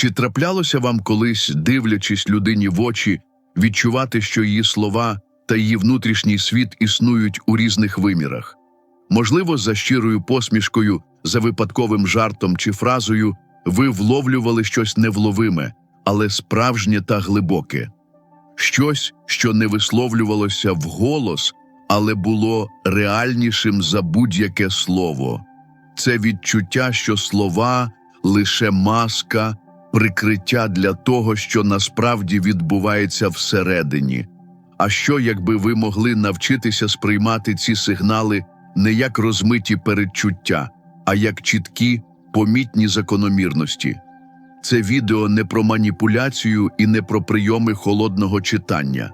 Чи траплялося вам колись, дивлячись людині в очі, відчувати, що її слова та її внутрішній світ існують у різних вимірах? Можливо, за щирою посмішкою, за випадковим жартом чи фразою ви вловлювали щось невловиме, але справжнє та глибоке, щось, що не висловлювалося вголос, але було реальнішим за будь-яке слово. Це відчуття, що слова лише маска, прикриття для того, що насправді відбувається всередині. А що, якби ви могли навчитися сприймати ці сигнали не як розмиті передчуття, а як чіткі, помітні закономірності? Це відео не про маніпуляцію і не про прийоми холодного читання.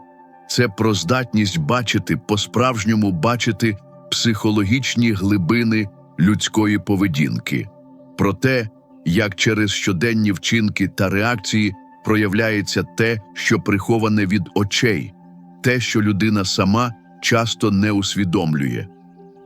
Це про здатність бачити, по-справжньому бачити психологічні глибини людської поведінки, про те, як через щоденні вчинки та реакції проявляється те, що приховане від очей, те, що людина сама часто не усвідомлює.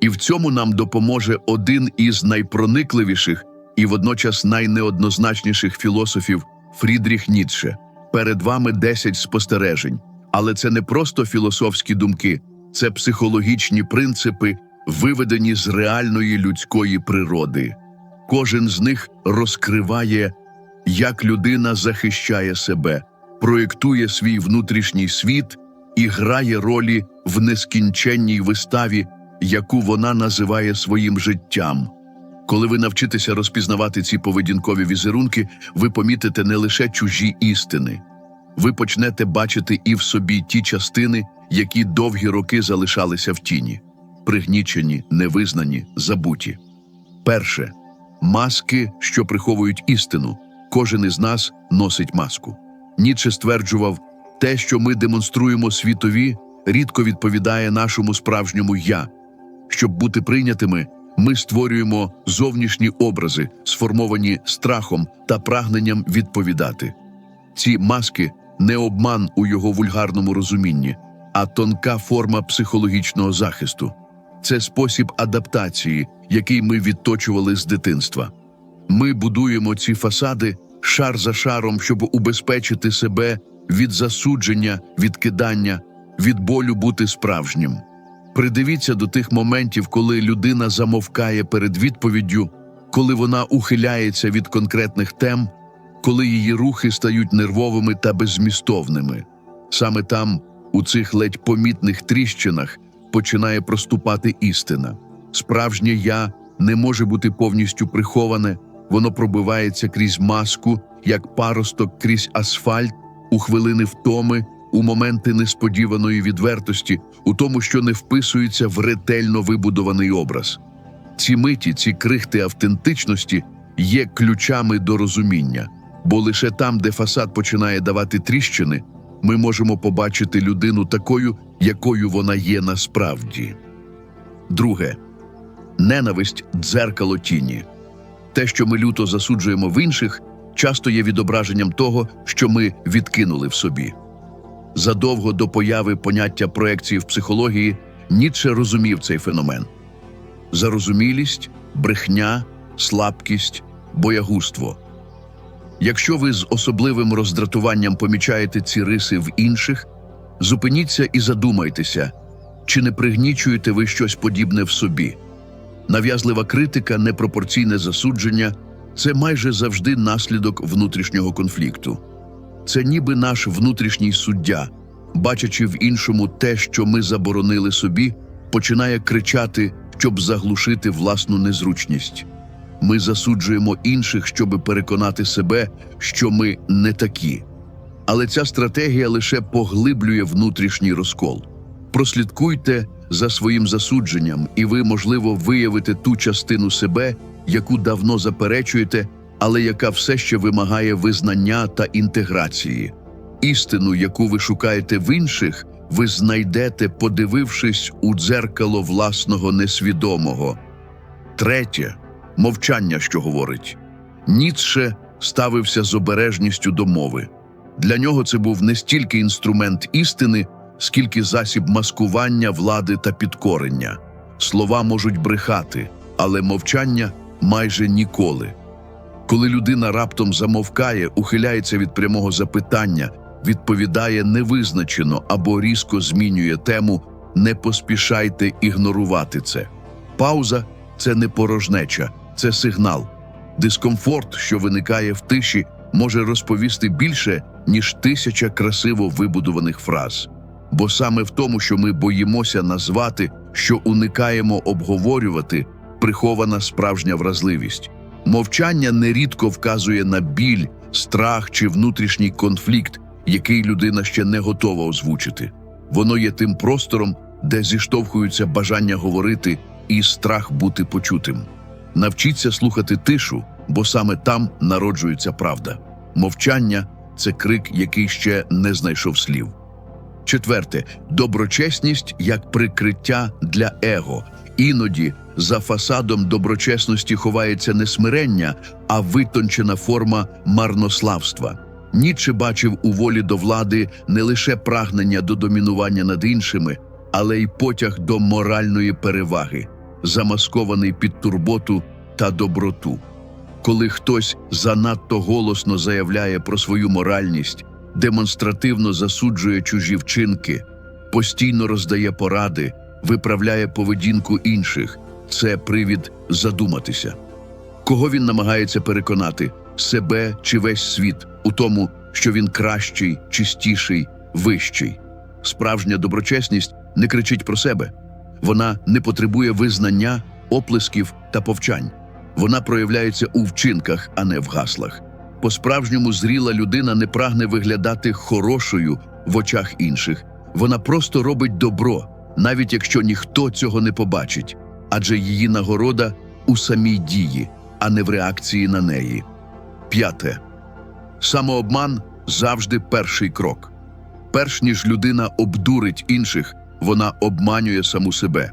І в цьому нам допоможе один із найпроникливіших і водночас найнеоднозначніших філософів Фрідріх Ніцше. Перед вами 10 спостережень, але це не просто філософські думки, це психологічні принципи, виведені з реальної людської природи. Кожен з них розкриває, як людина захищає себе, проєктує свій внутрішній світ і грає ролі в нескінченній виставі, яку вона називає своїм життям. Коли ви навчитеся розпізнавати ці поведінкові візерунки, ви помітите не лише чужі істини, ви почнете бачити і в собі ті частини, які довгі роки залишалися в тіні, пригнічені, невизнані, забуті. Перше маски, що приховують істину. Кожен із нас носить маску. Ніцше стверджував, те, що ми демонструємо світові, рідко відповідає нашому справжньому я. Щоб бути прийнятими, ми створюємо зовнішні образи, сформовані страхом та прагненням відповідати. Ці маски не обман у його вульгарному розумінні, а тонка форма психологічного захисту. Це спосіб адаптації, який ми відточували з дитинства. Ми будуємо ці фасади шар за шаром, щоб убезпечити себе від засудження, відкидання, від болю бути справжнім. Придивіться до тих моментів, коли людина замовкає перед відповіддю, коли вона ухиляється від конкретних тем, коли її рухи стають нервовими та беззмістовними. Саме там, у цих ледь помітних тріщинах, починає проступати істина. Справжнє я не може бути повністю приховане, воно пробивається крізь маску, як паросток крізь асфальт, у хвилини втоми, у моменти несподіваної відвертості, у тому, що не вписується в ретельно вибудований образ. Ці миті, ці крихти автентичності є ключами до розуміння, бо лише там, де фасад починає давати тріщини, ми можемо побачити людину такою, якою вона є насправді. Друге ненависть дзеркало тіні. Те, що ми люто засуджуємо в інших, часто є відображенням того, що ми відкинули в собі. Задовго до появи поняття проекції в психології Ніцше розумів цей феномен зарозумілість, брехня, слабкість, боягузтво. Якщо ви з особливим роздратуванням помічаєте ці риси в інших, зупиніться і задумайтеся, чи не пригнічуєте ви щось подібне в собі. Нав'язлива критика, непропорційне засудження це майже завжди наслідок внутрішнього конфлікту. Це ніби наш внутрішній суддя, бачачи в іншому те, що ми заборонили собі, починає кричати, щоб заглушити власну незручність. Ми засуджуємо інших, щоб переконати себе, що ми не такі. Але ця стратегія лише поглиблює внутрішній розкол. Прослідкуйте за своїм засудженням, і ви, можливо, виявите ту частину себе, яку давно заперечуєте, але яка все ще вимагає визнання та інтеграції. Істину, яку ви шукаєте в інших, ви знайдете, подивившись у дзеркало власного несвідомого. Третє мовчання, що говорить. Ніцше ставився з обережністю до мови. Для нього це був не стільки інструмент істини, скільки засіб маскування влади та підкорення. Слова можуть брехати, але мовчання майже ніколи. Коли людина раптом замовкає, ухиляється від прямого запитання, відповідає невизначено або різко змінює тему, не поспішайте ігнорувати це. Пауза це не порожнеча, це сигнал. Дискомфорт, що виникає в тиші, може розповісти більше, ніж тисяча красиво вибудованих фраз. Бо саме в тому, що ми боїмося назвати, що уникаємо обговорювати, прихована справжня вразливість. Мовчання нерідко вказує на біль, страх чи внутрішній конфлікт, який людина ще не готова озвучити. Воно є тим простором, де зіштовхуються бажання говорити і страх бути почутим. Навчіться слухати тишу, бо саме там народжується правда. Мовчання це крик, який ще не знайшов слів. Четверте доброчесність як прикриття для его. Іноді за фасадом доброчесності ховається не смирення, а витончена форма марнославства. Ніче бачив у волі до влади не лише прагнення до домінування над іншими, але й потяг до моральної переваги, замаскований під турботу та доброту. Коли хтось занадто голосно заявляє про свою моральність, демонстративно засуджує чужі вчинки, постійно роздає поради, виправляє поведінку інших, це привід задуматися. Кого він намагається переконати себе чи весь світ у тому, що він кращий, чистіший, вищий. Справжня доброчесність не кричить про себе, вона не потребує визнання, оплесків та повчань. Вона проявляється у вчинках, а не в гаслах. По-справжньому зріла людина не прагне виглядати хорошою в очах інших. Вона просто робить добро, навіть якщо ніхто цього не побачить, адже її нагорода у самій дії, а не в реакції на неї. П'яте. Самообман завжди перший крок. Перш ніж людина обдурить інших, вона обманює саму себе.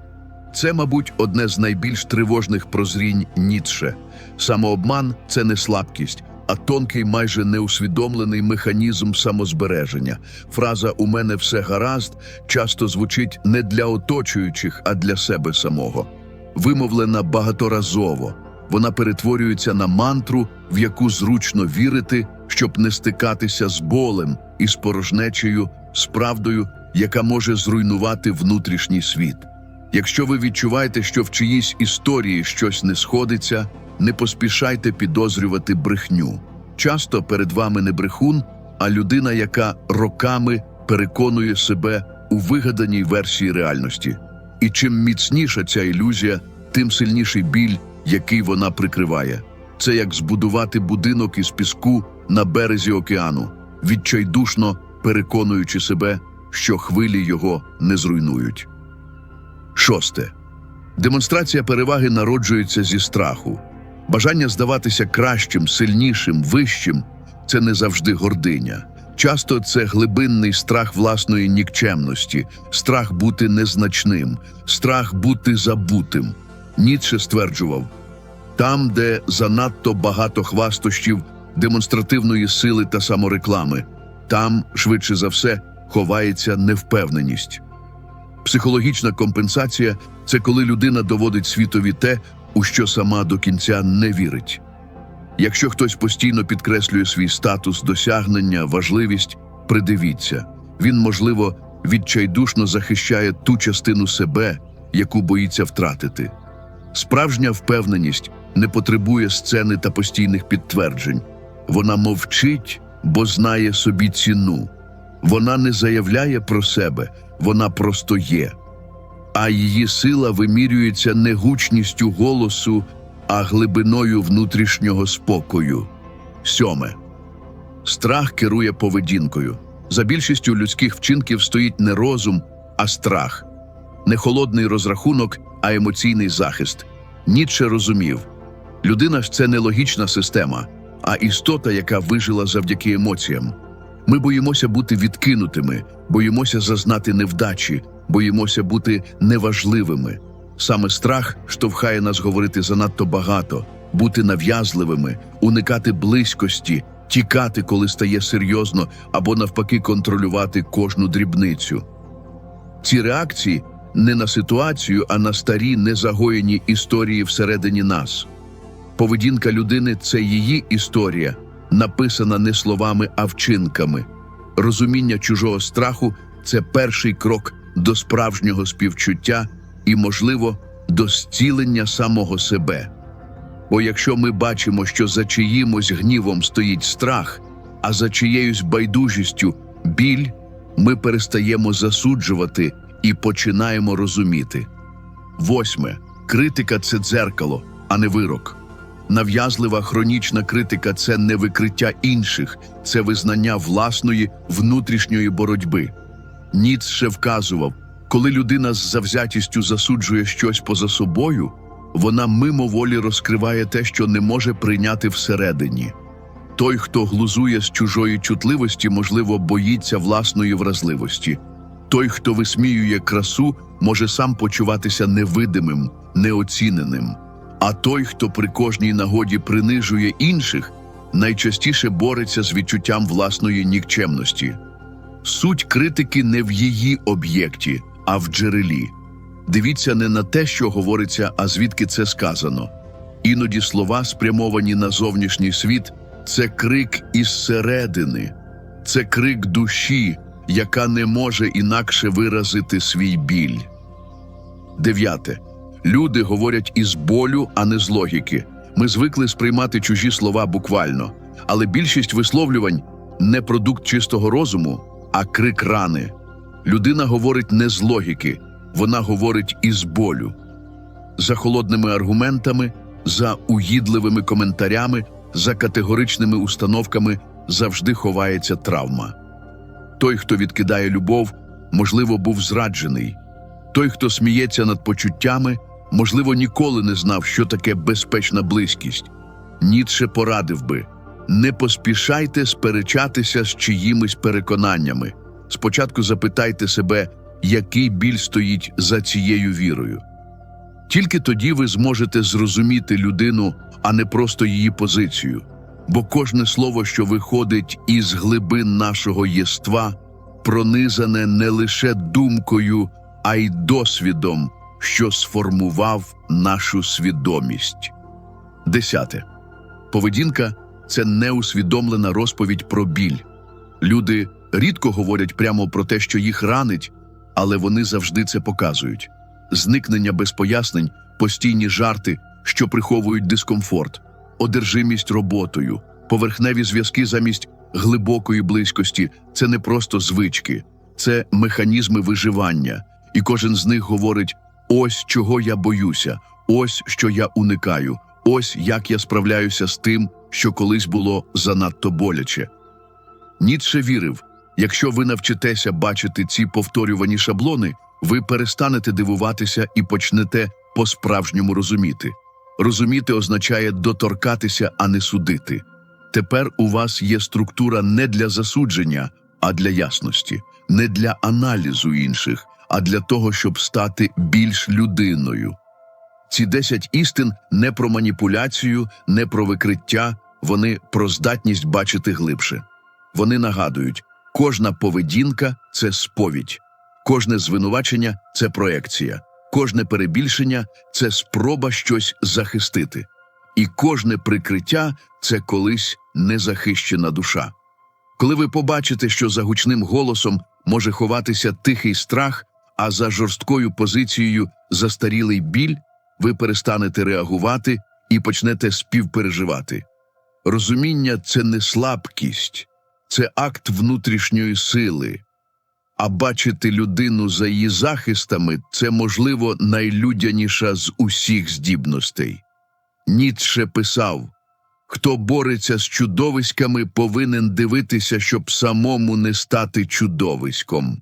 Це, мабуть, одне з найбільш тривожних прозрінь Ніцше. Самообман це не слабкість, а тонкий, майже неусвідомлений механізм самозбереження. Фраза У мене все гаразд часто звучить не для оточуючих, а для себе самого. Вимовлена багаторазово. Вона перетворюється на мантру, в яку зручно вірити, щоб не стикатися з болем і з порожнечею, з правдою, яка може зруйнувати внутрішній світ. Якщо ви відчуваєте, що в чиїсь історії щось не сходиться, не поспішайте підозрювати брехню. Часто перед вами не брехун, а людина, яка роками переконує себе у вигаданій версії реальності. І чим міцніша ця ілюзія, тим сильніший біль, який вона прикриває. Це як збудувати будинок із піску на березі океану, відчайдушно переконуючи себе, що хвилі його не зруйнують. Шосте. Демонстрація переваги народжується зі страху. Бажання здаватися кращим, сильнішим, вищим це не завжди гординя. Часто це глибинний страх власної нікчемності, страх бути незначним, страх бути забутим. Ніцше стверджував, там, де занадто багато хвастощів, демонстративної сили та самореклами, там, швидше за все, ховається невпевненість. Психологічна компенсація це коли людина доводить світові те, у що сама до кінця не вірить. Якщо хтось постійно підкреслює свій статус, досягнення, важливість, придивіться, він, можливо, відчайдушно захищає ту частину себе, яку боїться втратити. Справжня впевненість не потребує сцени та постійних підтверджень. Вона мовчить, бо знає собі ціну. Вона не заявляє про себе, вона просто є. А її сила вимірюється не гучністю голосу, а глибиною внутрішнього спокою. Сьоме. Страх керує поведінкою. За більшістю людських вчинків стоїть не розум, а страх, не холодний розрахунок, а емоційний захист. Ніцше розумів, людина ж це не логічна система, а істота, яка вижила завдяки емоціям. Ми боїмося бути відкинутими, боїмося зазнати невдачі, боїмося бути неважливими. Саме страх штовхає нас говорити занадто багато, бути нав'язливими, уникати близькості, тікати, коли стає серйозно, або навпаки контролювати кожну дрібницю. Ці реакції не на ситуацію, а на старі незагоєні історії всередині нас. Поведінка людини це її історія, написана не словами, а вчинками. Розуміння чужого страху це перший крок до справжнього співчуття і, можливо, до зцілення самого себе. Бо якщо ми бачимо, що за чиїмось гнівом стоїть страх, а за чиєюсь байдужістю біль, ми перестаємо засуджувати і починаємо розуміти. Восьме. Критика це дзеркало, а не вирок. Нав'язлива хронічна критика це не викриття інших, це визнання власної внутрішньої боротьби. Ніцше вказував, коли людина з завзятістю засуджує щось поза собою, вона мимоволі розкриває те, що не може прийняти всередині. Той, хто глузує з чужої чутливості, можливо, боїться власної вразливості. Той, хто висміює красу, може сам почуватися невидимим, неоціненим. А той, хто при кожній нагоді принижує інших, найчастіше бореться з відчуттям власної нікчемності. Суть критики не в її об'єкті, а в джерелі. Дивіться не на те, що говориться, а звідки це сказано. Іноді слова, спрямовані на зовнішній світ, це крик із середини, це крик душі, яка не може інакше виразити свій біль. Дев'яте. Люди говорять із болю, а не з логіки. Ми звикли сприймати чужі слова буквально, але більшість висловлювань не продукт чистого розуму, а крик рани. Людина говорить не з логіки, вона говорить із болю. За холодними аргументами, за угідливими коментарями, за категоричними установками завжди ховається травма. Той, хто відкидає любов, можливо, був зраджений. Той, хто сміється над почуттями, можливо, ніколи не знав, що таке безпечна близькість. Ніцше порадив би не поспішайте сперечатися з чиїмись переконаннями. Спочатку запитайте себе, який біль стоїть за цією вірою. Тільки тоді ви зможете зрозуміти людину, а не просто її позицію. Бо кожне слово, що виходить із глибин нашого єства, пронизане не лише думкою, а й досвідом, що сформував нашу свідомість. Десяте. Поведінка це неусвідомлена розповідь про біль. Люди рідко говорять прямо про те, що їх ранить, але вони завжди це показують. Зникнення без пояснень, постійні жарти, що приховують дискомфорт, одержимість роботою, поверхневі зв'язки замість глибокої близькості це не просто звички, це механізми виживання, і кожен з них говорить: ось чого я боюся, ось що я уникаю, ось як я справляюся з тим, що колись було занадто боляче. Ніцше вірив, якщо ви навчитеся бачити ці повторювані шаблони, ви перестанете дивуватися і почнете по-справжньому розуміти. Розуміти означає доторкатися, а не судити. Тепер у вас є структура не для засудження, а для ясності, не для аналізу інших, а для того, щоб стати більш людиною. Ці десять істин не про маніпуляцію, не про викриття, вони про здатність бачити глибше. Вони нагадують, кожна поведінка це сповідь, кожне звинувачення це проекція, кожне перебільшення це спроба щось захистити, і кожне прикриття це колись незахищена душа. Коли ви побачите, що за гучним голосом може ховатися тихий страх, а за жорсткою позицією застарілий біль, ви перестанете реагувати і почнете співпереживати. Розуміння це не слабкість, це акт внутрішньої сили. А бачити людину за її захистами це, можливо, найлюдяніша з усіх здібностей. Ніцше писав хто бореться з чудовиськами, повинен дивитися, щоб самому не стати чудовиськом.